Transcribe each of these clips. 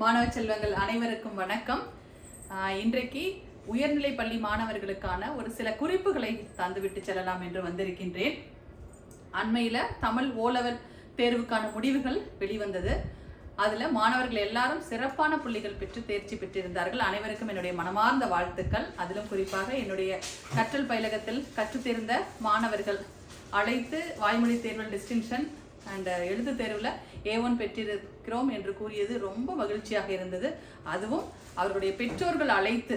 மாணவ செல்வங்கள் அனைவருக்கும் வணக்கம். இன்றைக்கு உயர்நிலை பள்ளி மாணவர்களுக்கான ஒரு சில குறிப்புகளை தந்துவிட்டு செல்லலாம் என்று வந்திருக்கின்றேன். அண்மையில் தமிழ் ஓலவர் தேர்வுக்கான முடிவுகள் வெளிவந்தது. அதில் மாணவர்கள் எல்லாரும் சிறப்பான புள்ளிகள் பெற்று தேர்ச்சி பெற்றிருந்தார்கள். அனைவருக்கும் என்னுடைய மனமார்ந்த வாழ்த்துக்கள். அதிலும் குறிப்பாக என்னுடைய கற்றல் பயிலகத்தில் கற்றுத்தேர்ந்த மாணவர்கள் அழைத்து வாய்மொழி தேர்வில் டிஸ்டிங்ஷன் அண்ட் எழுத்து தேர்வில் ஏ ஒன் பெற்றிருக்கிறோம் என்று கூறியது ரொம்ப மகிழ்ச்சியாக இருந்தது. அதுவும் அவர்களுடைய பெற்றோர்கள் அழைத்து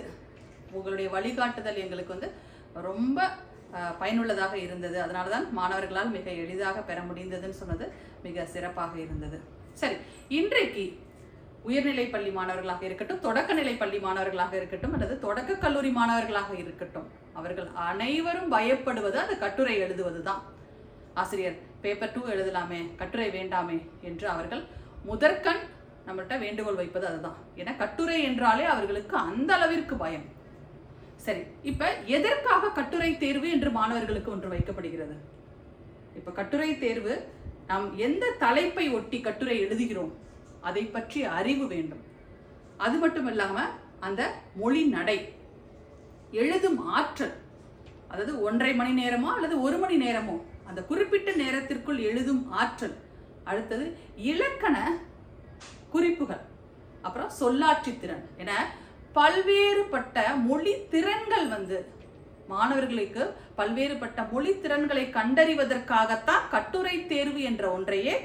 உங்களுடைய வழிகாட்டுதல் எங்களுக்கு வந்து ரொம்ப பயனுள்ளதாக இருந்தது. அதனால தான் மாணவர்களால் மிக எளிதாக பெற முடிந்ததுன்னு சொன்னது மிக சிறப்பாக இருந்தது. சரி இன்றைக்கு உயர்நிலை பள்ளி மாணவர்களாக இருக்கட்டும் தொடக்கநிலை பள்ளி மாணவர்களாக இருக்கட்டும் அல்லது தொடக்க கல்லூரி மாணவர்களாக இருக்கட்டும் அவர்கள் அனைவரும் பயப்படுவது அந்த கட்டுரை எழுதுவது தான் ஆசிரியர் பேப்பர் டூ எழுதலாமே கட்டுரை வேண்டாமே என்று அவர்கள் முதற்கண் நம்மள்கிட்ட வேண்டுகோள் வைப்பது அதுதான். ஏன்னா கட்டுரை என்றாலே அவர்களுக்கு அந்த அளவிற்கு பயம். சரி இப்போ எதற்காக கட்டுரை தேர்வு என்று மாணவர்களுக்கு ஒன்று வைக்கப்படுகிறது? இப்போ கட்டுரை தேர்வு நாம் எந்த தலைப்பை ஒட்டி கட்டுரை எழுதுகிறோம்? அதை பற்றி அறிவு வேண்டும். அது மட்டும் இல்லாமல் அந்த மொழி நடை எழுதும் ஆற்றல் அதாவது ஒன்றரை மணி நேரமோ அல்லது ஒரு மணி நேரமோ அந்த குறிப்பிட்ட நேரத்திற்குள் எழுதும் ஆற்றல். அடுத்தது இலக்கண குறிப்புகள். அப்புறம் சொல்லாட்சி திறன். என பல்வேறுபட்ட மொழி திறன்கள் வந்து மாணவர்களுக்கு பல்வேறுபட்ட மொழி திறன்களை கண்டறிவதற்காகத்தான் கட்டுரை தேர்வு என்ற ஒன்றையே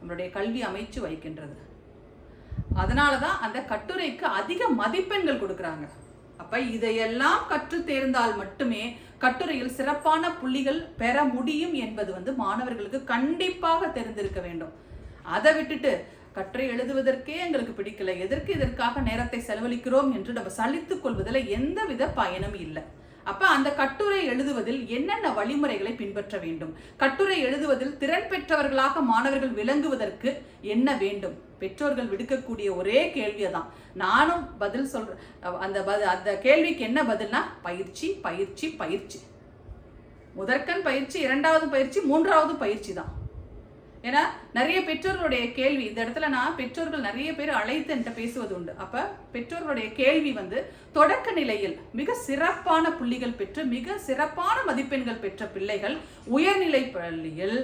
நம்மளுடைய கல்வி அமைச்சு வைக்கின்றது. அதனால தான் அந்த கட்டுரைக்கு அதிக மதிப்பெண்கள் கொடுக்குறாங்க. அப்ப இதையெல்லாம் கற்று தேர்ந்தால் மட்டுமே கட்டுரையில் சிறப்பான புள்ளிகள் பெற முடியும் என்பது வந்து மாணவர்களுக்கு கண்டிப்பாக தெரிந்திருக்க வேண்டும். அதை விட்டுட்டு கட்டுரை எழுதுவதற்கே எங்களுக்கு பிடிக்கல எதற்கு இதற்காக நேரத்தை செலவழிக்கிறோம் என்று நம்ம சலித்துக் கொள்வதில் எந்தவித பயனும் இல்லை. அப்ப அந்த கட்டுரை எழுதுவதில் என்னென்ன வழிமுறைகளை பின்பற்ற வேண்டும்? கட்டுரை எழுதுவதில் திறன் பெற்றவர்களாக மாணவர்கள் விளங்குவதற்கு என்ன வேண்டும்? பெற்றோர்கள் விடுக்கக்கூடிய ஒரே கேள்வியை தான். நானும் பதில் சொல்கிறேன் அந்த பத அந்த கேள்விக்கு என்ன பதில்னா பயிற்சி பயிற்சி பயிற்சி. முதற்கண் பயிற்சி இரண்டாவது பயிற்சி மூன்றாவது பயிற்சி தான். ஏன்னா நிறைய பெற்றோர்களுடைய கேள்வி இந்த இடத்துல நான் பெற்றோர்கள் நிறைய பேர் அழைத்து என்கிட்ட பேசுவது உண்டு. அப்ப பெற்றோர்களுடைய கேள்வி வந்து தொடக்க நிலையில் மிக சிறப்பான புள்ளிகள் பெற்று மிக சிறப்பான மதிப்பெண்கள் பெற்ற பிள்ளைகள் உயர்நிலை பள்ளியில்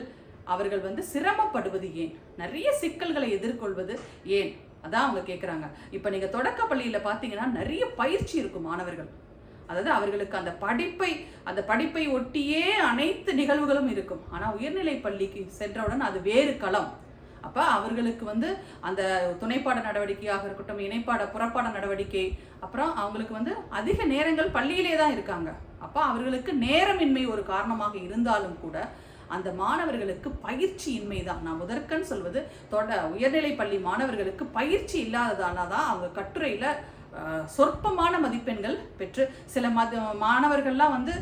அவர்கள் வந்து சிரமப்படுவது ஏன்? நிறைய சிக்கல்களை எதிர்கொள்வது ஏன்? அதான் அவங்க கேட்குறாங்க இப்போ நீங்கள் தொடக்க பள்ளியில் பார்த்தீங்கன்னா நிறைய பயிற்சி இருக்கும் மாணவர்கள். அதாவது அவர்களுக்கு அந்த படிப்பை அந்த படிப்பை ஒட்டியே அனைத்து நிகழ்வுகளும் இருக்கும். ஆனால் உயர்நிலை பள்ளிக்கு சென்றவுடன் அது வேறு களம். அப்போ அவர்களுக்கு வந்து அந்த துணைப்பாட நடவடிக்கையாக இருக்கட்டும் இணைப்பாட புறப்பாட நடவடிக்கை அப்புறம் அவங்களுக்கு வந்து அதிக நேரங்கள் பள்ளியிலே தான் இருக்காங்க. அப்போ அவர்களுக்கு நேரமின்மை ஒரு காரணமாக இருந்தாலும் கூட அந்த மாணவர்களுக்கு பயிற்சி இன்மை தான். நான் முதற்கன் சொல்வது தொட உயர்நிலை பள்ளி மாணவர்களுக்கு பயிற்சி இல்லாததால தான் அவங்க கட்டுரையில் சொற்பமான மதிப்பெண்கள் பெற்று சில மத மாணவர்கள்லாம் வந்து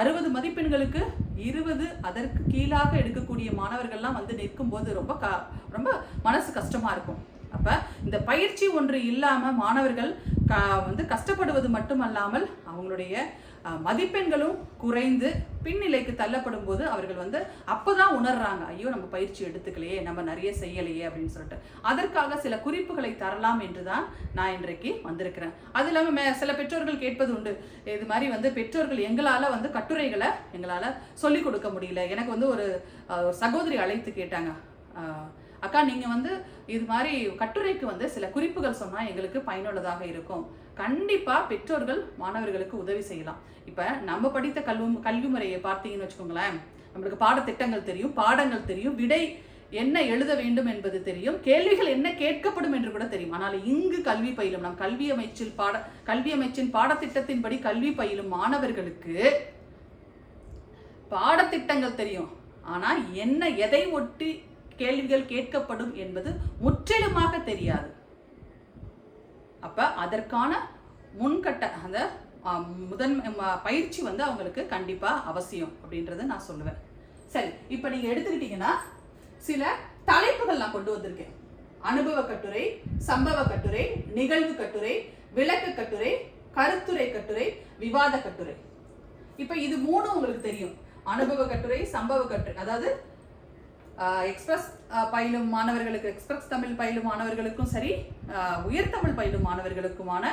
அறுபது மதிப்பெண்களுக்கு இருபது அதற்கு கீழாக எடுக்கக்கூடிய மாணவர்கள்லாம் வந்து நிற்கும்போது ரொம்ப க ரொம்ப மனசு கஷ்டமாக இருக்கும். அப்போ இந்த பயிற்சி ஒன்று இல்லாமல் மாணவர்கள் க வந்து கஷ்டப்படுவது மட்டுமல்லாமல் அவங்களுடைய மதிப்பெண்களும் குறைந்து பின்னிலைக்கு தள்ளப்படும் போது அவர்கள் வந்து அப்போதான் உணர்றாங்க ஐயோ நம்ம பயிற்சி எடுத்துக்கலையே நம்ம நிறைய செய்யலையே அப்படின்னு சொல்லிட்டு. அதற்காக சில குறிப்புகளை தரலாம் என்று தான் நான் இன்றைக்கு வந்திருக்கிறேன். அது இல்லாமல் மே- சில பெற்றோர்கள் கேட்பது உண்டு. இது மாதிரி வந்து பெற்றோர்கள் எங்களால் வந்து கட்டுரைகளை எங்களால் சொல்லிக் கொடுக்க முடியல. எனக்கு வந்து ஒரு சகோதரி அழைத்து கேட்டாங்க. அக்கா நீங்கள் வந்து இது மாதிரி கட்டுரைக்கு வந்து சில குறிப்புகள் சொன்னால் எங்களுக்கு பயனுள்ளதாக இருக்கும். கண்டிப்பாக பெற்றோர்கள் மாணவர்களுக்கு உதவி செய்யலாம். இப்போ நம்ம படித்த கல்வி கல்வி முறையை பார்த்தீங்கன்னு வச்சுக்கோங்களேன். நம்மளுக்கு பாடத்திட்டங்கள் தெரியும் பாடங்கள் தெரியும் விடை என்ன எழுத வேண்டும் என்பது தெரியும் கேள்விகள் என்ன கேட்கப்படும் என்று கூட தெரியும். ஆனால் இங்கு கல்வி பயிலும் நம் கல்வி அமைச்சில் பாட கல்வி அமைச்சின் பாடத்திட்டத்தின்படி கல்வி பயிலும் மாணவர்களுக்கு பாடத்திட்டங்கள் தெரியும். ஆனால் என்ன எதை ஒட்டி கேள்விகள் கேட்கப்படும் என்பது முற்றிலுமாக தெரியாது. அப்போ அதற்கான முன்கட்ட அந்த முதன் பயிற்சி வந்து அவங்களுக்கு கண்டிப்பாக அவசியம் அப்படின்றத நான் சொல்லுவேன். சரி இப்போ நீங்கள் எடுத்துக்கிட்டீங்கன்னா சில தலைப்புகள் நான் கொண்டு வந்திருக்கேன். அனுபவ கட்டுரை சம்பவ கட்டுரை நிகழ்வு கட்டுரை விளக்க கட்டுரை கருத்துரை கட்டுரை விவாத கட்டுரை. இப்போ இது மூணும் உங்களுக்கு தெரியும். அனுபவ கட்டுரை சம்பவ கட்டுரை அதாவது எக்ஸ்பிரஸ் பயிலும் மாணவர்களுக்கு எக்ஸ்பிரஸ் தமிழ் பயிலும் மாணவர்களுக்கும் சரி உயர்தமிழ் பயிலும் மாணவர்களுக்குமான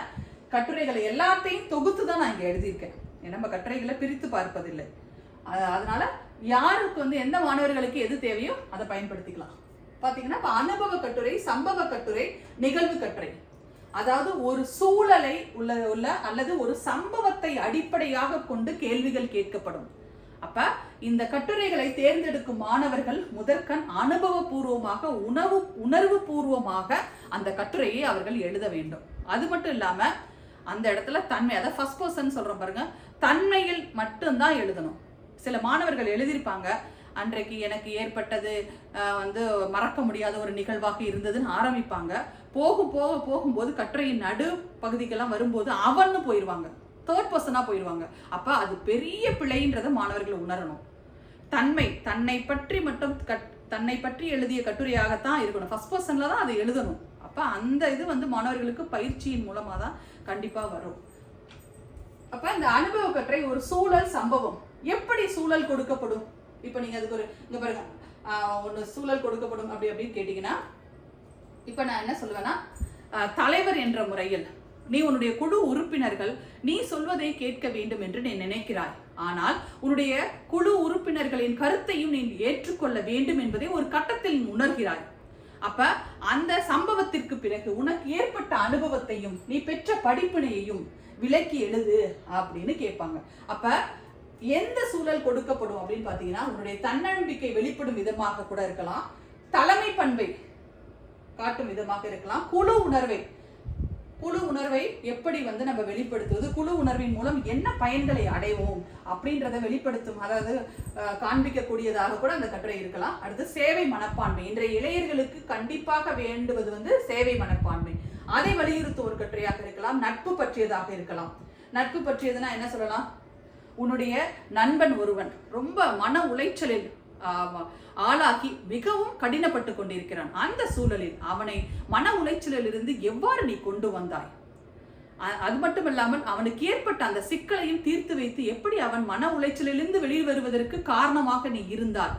கட்டுரைகளை எல்லாத்தையும் தொகுத்து தான் நான் இங்கே எழுதியிருக்கேன். நம்ம கட்டுரைகளை பிரித்து பார்ப்பதில்லை. அதனால யாருக்கு வந்து எந்த மாணவர்களுக்கு எது தேவையோ அதை பயன்படுத்திக்கலாம். பார்த்தீங்கன்னா இப்போ அனுபவ கட்டுரை சம்பவ கட்டுரை நிகழ்வு கட்டுரை. அதாவது ஒரு சூழலை உள்ள உள்ள அல்லது ஒரு சம்பவத்தை அடிப்படையாக கொண்டு கேள்விகள் கேட்கப்படும். அப்ப இந்த கட்டுரைகளை தேர்ந்தெடுக்கும் மாணவர்கள் முதற்கண் அனுபவபூர்வமாக உணவு உணர்வு பூர்வமாக அந்த கட்டுரையை அவர்கள் எழுத வேண்டும். அது மட்டும் இல்லாம அந்த இடத்துல தன்மை அதை ஃபர்ஸ்ட் பர்சன் சொல்றோம் பாருங்க தன்மையில் மட்டும்தான் எழுதணும். சில மாணவர்கள் எழுதியிருப்பாங்க அன்றைக்கு எனக்கு ஏற்பட்டது வந்து மறக்க முடியாத ஒரு நிகழ்வாக இருந்ததுன்னு ஆரம்பிப்பாங்க. போக போக போகும்போது கட்டுரையின் நடு பகுதிக்கெல்லாம் வரும்போது அவன்னு போயிடுவாங்க தேர்ட் பர்சனாக போயிடுவாங்க அப்போ அது பெரிய பிழைன்றதை மாணவர்கள் உணரணும். தன்மை தன்னை பற்றி மட்டும் கட் தன்னை பற்றி எழுதிய கட்டுரையாகத்தான் இருக்கணும். ஃபஸ்ட் பர்சனில் தான் அதை எழுதணும். அப்போ அந்த இது வந்து மாணவர்களுக்கு பயிற்சியின் மூலமாக தான் கண்டிப்பாக வரும். அப்போ இந்த அனுபவ கட்டுரை ஒரு சூழல் சம்பவம். எப்படி சூழல் கொடுக்கப்படும்? இப்போ நீங்கள் அதுக்கு ஒரு இங்கே பாருங்க. ஒன்று சூழல் கொடுக்கப்படும் அப்படி அப்படின்னு கேட்டிங்கன்னா இப்போ நான் என்ன சொல்லுவேன்னா தலைவர் என்ற முறையில் நீ உன்னுடைய குழு உறுப்பினர்கள் நீ சொல்வதை கேட்க வேண்டும் என்று நீ நினைக்கிறாய். ஆனால் உன்னுடைய குழு உறுப்பினர்களின் கருத்தையும் நீ ஏற்றுக்கொள்ள வேண்டும் என்பதை ஒரு கட்டத்தில் உணர்கிறாய். அப்ப அந்த சம்பவத்திற்கு பிறகு உனக்கு ஏற்பட்ட அனுபவத்தையும் நீ பெற்ற படிப்பினையையும் விலக்கி எழுது அப்படின்னு கேட்பாங்க. அப்ப எந்த சூழல் கொடுக்கப்படும் அப்படின்னு பாத்தீங்கன்னா உன்னுடைய தன்னம்பிக்கை வெளிப்படும் விதமாக கூட இருக்கலாம் தலைமை பண்பை காட்டும் விதமாக இருக்கலாம் குழு உணர்வை குழு உணர்வை எப்படி வந்து நம்ம வெளிப்படுத்துவது? குழு உணர்வின் மூலம் என்ன பயன்களை அடைவோம்? அப்படின்றத வெளிப்படுத்தும் அதாவது காண்பிக்கக்கூடியதாக கூட அந்த கட்டுரை இருக்கலாம். அடுத்து சேவை மனப்பான்மை. இன்றைய இளைஞர்களுக்கு கண்டிப்பாக வேண்டுவது வந்து சேவை மனப்பான்மை. அதை வலியுறுத்தும் ஒரு கட்டுரையாக இருக்கலாம் நட்பு பற்றியதாக இருக்கலாம். நட்பு பற்றியதுன்னா என்ன சொல்லலாம்? உன்னுடைய நண்பன் ஒருவன். ரொம்ப மன உளைச்சலில் ஆளாகி மிகவும் கடினப்பட்டு கொண்டிருக்கிறான். அந்த சூழலில் அவனை மன உளைச்சலில் இருந்து எவ்வாறு நீ கொண்டு வந்தாய்? அது மட்டும் இல்லாமல் அவனுக்கு ஏற்பட்ட அந்த சிக்கலையும் தீர்த்து வைத்து எப்படி அவன் மன உளைச்சலிலிருந்து வெளியே வருவதற்கு காரணமாக நீ இருந்தாய்?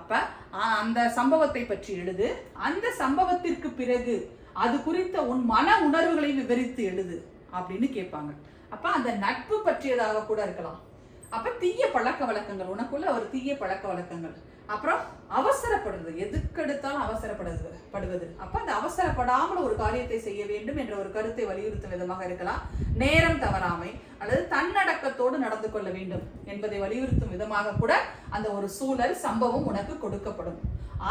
அப்ப அந்த சம்பவத்தை பற்றி எழுது. அந்த சம்பவத்திற்கு பிறகு அது குறித்த உன் மன உணர்வுகளை விவரித்து எழுது அப்படின்னு கேட்பாங்க. அப்ப அந்த நட்பு பற்றியதாக கூட இருக்கலாம். அப்போ தீய பழக்க வழக்கங்கள் உனக்குள்ள ஒரு தீய பழக்க வழக்கங்கள். அப்புறம் அவசரப்படுறது எதுக்கெடுத்தாலும் அவசரப்படுது படுவது. அப்ப அந்த அவசரப்படாமல் ஒரு காரியத்தை செய்ய வேண்டும் என்ற ஒரு கருத்தை வலியுறுத்தும் விதமாக இருக்கலாம். நேரம் தவறாமை அல்லது தன்னடக்கத்தோடு நடந்து கொள்ள வேண்டும் என்பதை வலியுறுத்தும் விதமாக கூட அந்த ஒரு சூழல் சம்பவம் உனக்கு கொடுக்கப்படும்.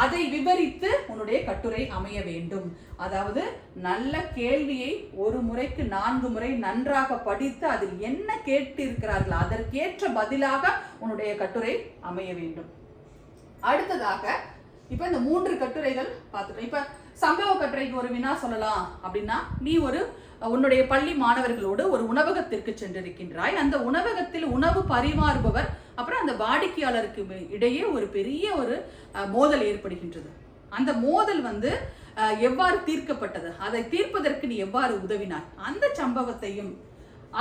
அதை விவரித்து உன்னுடைய கட்டுரை அமைய வேண்டும். அதாவது நல்ல கேள்வியை ஒரு முறைக்கு நான்கு முறை நன்றாக படித்து அதில் என்ன கேட்டிருக்கிறார்கள் அதற்கேற்ற பதிலாக உன்னுடைய கட்டுரை அமைய வேண்டும். அடுத்ததாக இப்போ இந்த மூன்று கட்டுரைகள் பார்த்துட்டோம் இப்போ சம்பவ கட்டுரைக்கு ஒரு வினா சொல்லலாம் அப்படின்னா நீ ஒரு உன்னுடைய பள்ளி மாணவர்களோடு ஒரு உணவகத்திற்கு சென்றிருக்கின்றாய். அந்த உணவகத்தில் உணவு பரிமாறுபவர் அப்புறம் அந்த வாடிக்கையாளருக்கு இடையே ஒரு பெரிய ஒரு மோதல் ஏற்படுகின்றது. அந்த மோதல் வந்து எவ்வாறு தீர்க்கப்பட்டது? அதை தீர்ப்பதற்கு நீ எவ்வாறு உதவினாய்? அந்த சம்பவத்தையும்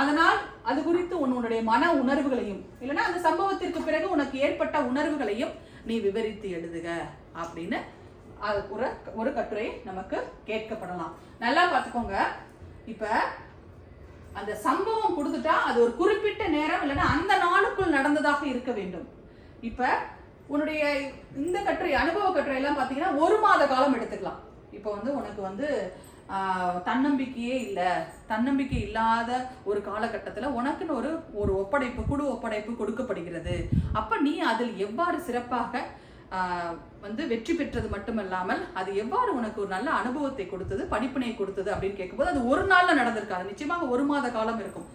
அதனால் அது குறித்து உன்னுடைய மன உணர்வுகளையும் இல்லைன்னா அந்த சம்பவத்திற்கு பிறகு உனக்கு ஏற்பட்ட உணர்வுகளையும் நீ விவரித்து எழுதுக அப்படின்னு ஒரு ஒரு கட்டுரை நமக்கு கேட்கப்படலாம். நல்லா பார்த்துக்கோங்க. இப்போ அந்த சம்பவம் கொடுத்துட்டா அது ஒரு குறிப்பிட்ட நேரம் இல்லைன்னா அந்த நாளுக்குள் நடந்ததாக இருக்க வேண்டும். இப்ப உன்னுடைய இந்த கட்டுரை அனுபவ கட்டுரையெல்லாம் பார்த்தீங்கன்னா ஒரு மாத காலம் எடுத்துக்கலாம். இப்போ வந்து உனக்கு வந்து தன்னம்பிக்கையே இல்லை. தன்னம்பிக்கை இல்லாத ஒரு காலகட்டத்தில் உனக்குன்னு ஒரு ஒரு ஒப்படைப்பு குழு ஒப்படைப்பு கொடுக்கப்படுகிறது. அப்போ நீ அதில் எவ்வாறு சிறப்பாக வந்து வெற்றி பெற்றது மட்டுமல்லாமல் அது எவ்வாறு உனக்கு ஒரு நல்ல அனுபவத்தை கொடுத்தது படிப்பினை கொடுத்தது அப்படின்னு கேட்கும்போது அது ஒரு நாளில் நடந்திருக்காது. நிச்சயமாக ஒரு மாத காலம் இருக்கும்.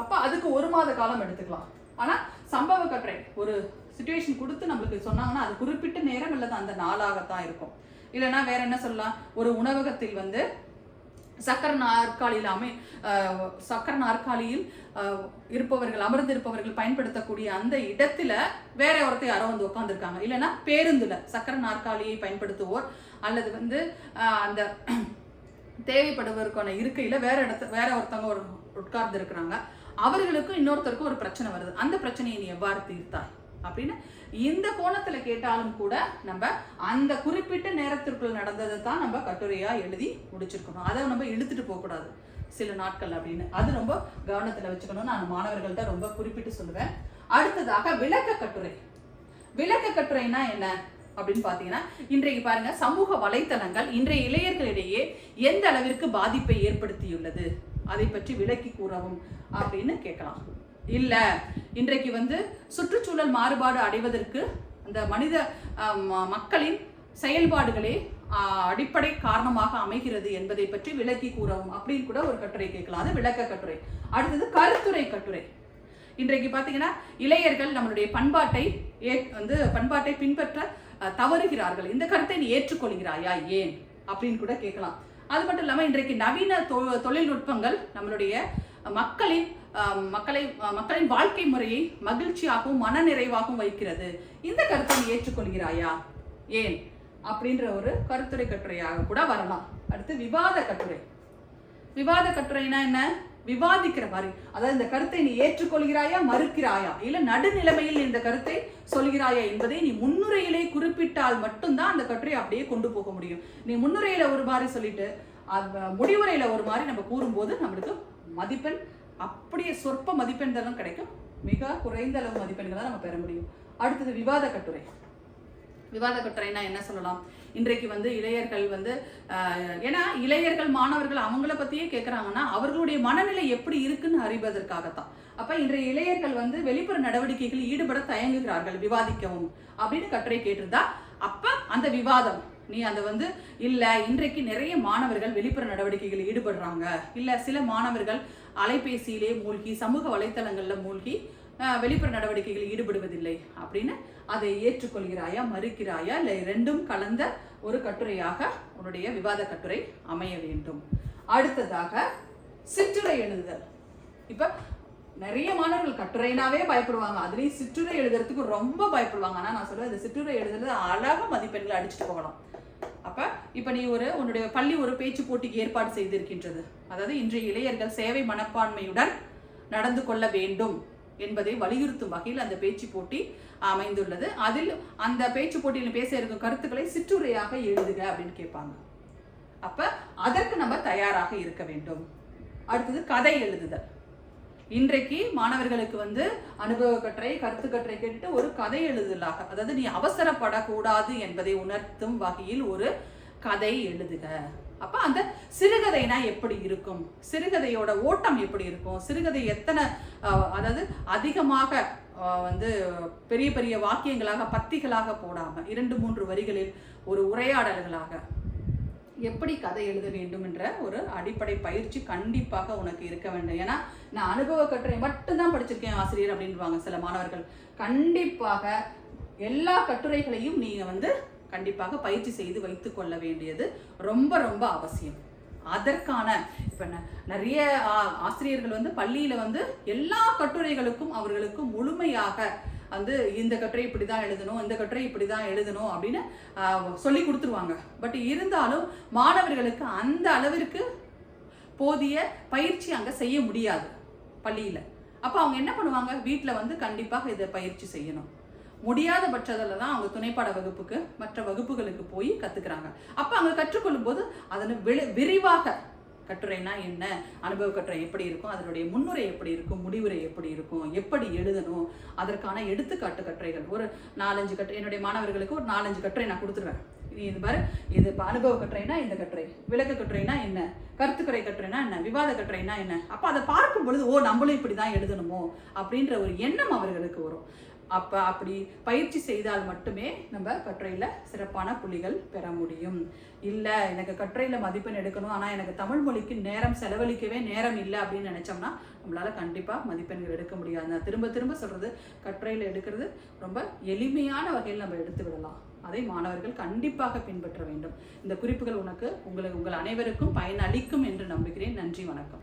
அப்போ அதுக்கு ஒரு மாத காலம் எடுத்துக்கலாம். ஆனால் சம்பவ கட்டுரை ஒரு சுச்சுவேஷன் கொடுத்து நம்மளுக்கு சொன்னாங்கன்னா அது குறிப்பிட்ட நேரம் அல்லது அந்த நாளாகத்தான் இருக்கும். இல்லைன்னா வேற என்ன சொல்லலாம்? ஒரு உணவகத்தில் வந்து சக்கர நாற்காலியில் அமை சக்கர நாற்காலியில் இருப்பவர்கள் அமர்ந்திருப்பவர்கள் பயன்படுத்தக்கூடிய அந்த இடத்துல வேற ஒருத்தர் யாரோ வந்து உட்காந்துருக்காங்க இல்லைன்னா பேருந்துல சக்கர நாற்காலியை பயன்படுத்துவோர் அல்லது வந்து அந்த தேவைப்படுவதற்கான இருக்கையில வேற இடத்து வேற ஒருத்தவங்க ஒரு உட்கார்ந்து இருக்கிறாங்க அவர்களுக்கும் இன்னொருத்தருக்கும் ஒரு பிரச்சனை வருது. அந்த பிரச்சனையை நீ எவ்வாறு தீர்த்தாய்? அப்படின்னு இந்த கோணத்துல கேட்டாலும் கூட நம்ம அந்த குறிப்பிட்ட நேரத்திற்குள் நடந்ததை தான் நம்ம கட்டுரையா எழுதி முடிச்சிருக்கணும். அதை நம்ம இழுத்துட்டு போகக்கூடாது சில நாட்கள் அப்படின்னு. அது ரொம்ப கவனத்துல வச்சுக்கணும் நான் மாணவர்கள்ட்ட ரொம்ப குறிப்பிட்டு சொல்லுவேன். அடுத்ததாக விளக்க கட்டுரை. விளக்க கட்டுரைனா என்ன அப்படின்னு பார்த்தீங்கன்னா இன்றைக்கு பாருங்க சமூக வலைத்தளங்கள் இன்றைய இளைஞர்களிடையே எந்த அளவிற்கு பாதிப்பை ஏற்படுத்தியுள்ளது? அதை பற்றி விளக்கி கூறவும் அப்படின்னு கேட்கலாம். இல்லை. இன்றைக்கு வந்து சுற்றுச்சூழல் மாறுபாடு அடைவதற்கு அந்த மனித ம- மக்களின் செயல்பாடுகளே அடிப்படை காரணமாக அமைகிறது என்பதை பற்றி விளக்கி கூறவும். அப்படின்னு கூட ஒரு கட்டுரை கேட்கலாம். அது விளக்க கட்டுரை. அடுத்தது கருத்துரை கட்டுரை. இன்றைக்கு பார்த்தீங்கன்னா இளையர்கள் நம்மளுடைய பண்பாட்டை ஏ வந்து பண்பாட்டை பின்பற்ற தவறுகிறார்கள். இந்த கருத்தை நீ ஏற்றுக்கொள்கிறாயா ஏன்? அப்படின்னு கூட கேட்கலாம். அது மட்டும் இல்லாமல் இன்றைக்கு நவீன தொ- தொழில்நுட்பங்கள் நம்மளுடைய மக்களின் மக்களை மக்களின் வாழ்க்கை முறையை மகிழ்ச்சியாகவும் மனநிறைவாகவும் வைக்கிறது. இந்த கருத்தை நீ ஏற்றுக்கொள்கிறாயா? ஏன்? அப்படின்ற ஒரு கருத்துரை கட்டுரையாக கூட வரலாம். அடுத்து விவாத கட்டுரை. விவாத கட்டுரைனா என்ன? விவாதிக்கிற மாதிரி. அதாவது இந்த கருத்தை நீ ஏற்றுக்கொள்கிறாயா மறுக்கிறாயா? இல்ல நடுநிலைமையில் இந்த கருத்தை சொல்கிறாயா என்பதை நீ முன்னுரையிலே குறிப்பிட்டால் மட்டும்தான் அந்த கட்டுரை அப்படியே கொண்டு போக முடியும். நீ முன்னுரையில ஒரு மாதிரி சொல்லிட்டு அந்த முடிவுரையில ஒரு மாதிரி நம்ம கூறும்போது நம்மளுக்கு மதிப்பெண் அப்படியே சொற்ப மதிப்பெண்களும் கிடைக்கும். மிக குறைந்த அளவு மதிப்பெண்களை நம்ம பெற முடியும். அடுத்தது விவாத கட்டுரை. விவாத கட்டுரைனா என்ன சொல்லலாம்? இன்றைக்கு வந்து இளையர்கள் வந்து ஏன்னா இளையர்கள் மாணவர்கள் அவங்கள பற்றியே கேட்குறாங்கன்னா அவர்களுடைய மனநிலை எப்படி இருக்குன்னு அறிவதற்காகத்தான். அப்போ இன்றைய இளையர்கள் வந்து வெளிப்புற நடவடிக்கைகளில் ஈடுபட தயங்குகிறார்கள். விவாதிக்கவும் அப்படின்னு கட்டுரை கேட்டிருந்தா அப்போ அந்த விவாதம் நீ அதை வந்து இல்லை இன்றைக்கு நிறைய மாணவர்கள் வெளிப்புற நடவடிக்கைகளில் ஈடுபடுறாங்க. இல்லை சில மாணவர்கள் அலைபேசியிலே மூழ்கி சமூக வலைத்தளங்கள்ல மூழ்கி வெளிப்புற நடவடிக்கைகளில் ஈடுபடுவதில்லை அப்படின்னு அதை ஏற்றுக்கொள்கிறாயா மறுக்கிறாயா இல்லை ரெண்டும் கலந்த ஒரு கட்டுரையாக உன்னுடைய விவாத கட்டுரை அமைய வேண்டும். அடுத்ததாக சிற்றுரை எழுதுதல். இப்போ நிறைய மாணவர்கள் கட்டுரைனாவே பயப்படுவாங்க. அதுலேயும் சிற்றுரை எழுதுறதுக்கு ரொம்ப பயப்படுவாங்க. ஆனால் நான் சொல்லுவேன் இந்த சிற்றுரை எழுதுறது அழகாக மதிப்பெண்களை அடிச்சுட்டு போகலாம். அப்போ இப்போ நீ ஒரு உன்னுடைய பள்ளி ஒரு பேச்சு போட்டிக்கு ஏற்பாடு செய்திருக்கின்றது. அதாவது இன்றைய இளையர்கள் சேவை மனப்பான்மையுடன் நடந்து கொள்ள வேண்டும் என்பதை வலியுறுத்தும் வகையில் அந்த பேச்சு போட்டி அமைந்துள்ளது. அதில் அந்த பேச்சு போட்டியில் பேச இருக்கும் கருத்துக்களை சிற்றுரையாக எழுதுக அப்படின்னு கேட்பாங்க. அப்ப அதற்கு நம்ம தயாராக இருக்க வேண்டும். அடுத்தது கதை எழுதுதல். இன்றைக்கு மாணவர்களுக்கு வந்து அனுபவ கட்டுரை கருத்து கட்டுரை கேட்டுட்டு ஒரு கதை எழுதலாக. அதாவது நீ அவசரப்படக்கூடாது என்பதை உணர்த்தும் வகையில் ஒரு கதை எழுதுக. அப்ப அந்த சிறுகதைனா எப்படி இருக்கும்? சிறுகதையோட ஓட்டம் எப்படி இருக்கும்? சிறுகதை எத்தனை அதாவது அதிகமாக வந்து பெரிய பெரிய வாக்கியங்களாக பத்திகளாக போடாம இரண்டு மூன்று வரிகளில் ஒரு உரையாடல்களாக எப்படி கதை எழுத வேண்டும் என்ற ஒரு அடிப்படை பயிற்சி கண்டிப்பாக உனக்கு இருக்க வேண்டும். ஏன்னா நான் அனுபவ கட்டுரை மட்டும்தான் படிச்சிருக்கேன் ஆசிரியர் அப்படின்வாங்க சில மாணவர்கள். கண்டிப்பாக எல்லா கட்டுரைகளையும் நீங்க வந்து கண்டிப்பாக பயிற்சி செய்து வைத்து கொள்ள வேண்டியது ரொம்ப ரொம்ப அவசியம். அதற்கான இப்ப ந- நிறைய ஆ- ஆசிரியர்கள் வந்து பள்ளியில வந்து எல்லா கட்டுரைகளுக்கும் அவர்களுக்கு முழுமையாக வந்து இந்த கட்டுரை இப்படி தான் எழுதணும் இந்த கட்டுரை இப்படி தான் எழுதணும் அப்படின்னு சொல்லி கொடுத்துருவாங்க. பட் இருந்தாலும் மாணவர்களுக்கு அந்த அளவிற்கு போதிய பயிற்சி அங்கே செய்ய முடியாது பள்ளியில். அப்போ அவங்க என்ன பண்ணுவாங்க? வீட்டில் வந்து கண்டிப்பாக இதை பயிற்சி செய்யணும். முடியாத பட்சத்தில் தான் அவங்க துணைப்பாட வகுப்புக்கு மற்ற வகுப்புகளுக்கு போய் கற்றுக்குறாங்க அப்போ அங்கே கற்றுக்கொள்ளும் போது அதனை விளை- விரிவாக கட்டுரைனா என்ன? அனுபவ கட்டுரை எப்படி இருக்கும்? அதனுடைய முன்னுரை எப்படி இருக்கும்? முடிவுரை எப்படி இருக்கும்? எப்படி எழுதணும்? அதற்கான எடுத்துக்காட்டு கட்டுரைகள். ஒரு நாலஞ்சு கட்டுரை என்னுடைய மாணவர்களுக்கு ஒரு நாலஞ்சு கட்டுரை நான் கொடுத்துருவேன். நீ இது பாரு இது இப்போ அனுபவ கட்டுரைனா இந்த கட்டுரை. விளக்க கட்டுரைனா என்ன? கருத்துக்கரை கட்டுரைனா என்ன? விவாத கட்டுரைனா என்ன? அப்போ அதை பார்க்கும் பொழுது ஓ நம்மளும் இப்படி தான் எழுதணுமோ? அப்படின்ற ஒரு எண்ணம் அவர்களுக்கு வரும். அப்போ அப்படி பயிற்சி செய்தால் மட்டுமே நம்ம கட்டுரையில் சிறப்பான புள்ளிகள் பெற முடியும். இல்லை எனக்கு கட்டுரையில் மதிப்பெண் எடுக்கணும் ஆனால் எனக்கு தமிழ் மொழிக்கு நேரம் செலவழிக்கவே நேரம் இல்லை அப்படின்னு நினச்சோம்னா நம்மளால் கண்டிப்பாக மதிப்பெண்கள் எடுக்க முடியாது. நான் திரும்ப திரும்ப சொல்கிறது கட்டுரையில் எடுக்கிறது ரொம்ப எளிமையான வகையில் நம்ம எடுத்து விடலாம். அதை மாணவர்கள் கண்டிப்பாக பின்பற்ற வேண்டும். இந்த குறிப்புகள் உனக்கு உங்களுக்கு உங்கள் அனைவருக்கும் பயனளிக்கும் என்று நம்புகிறேன். நன்றி வணக்கம்.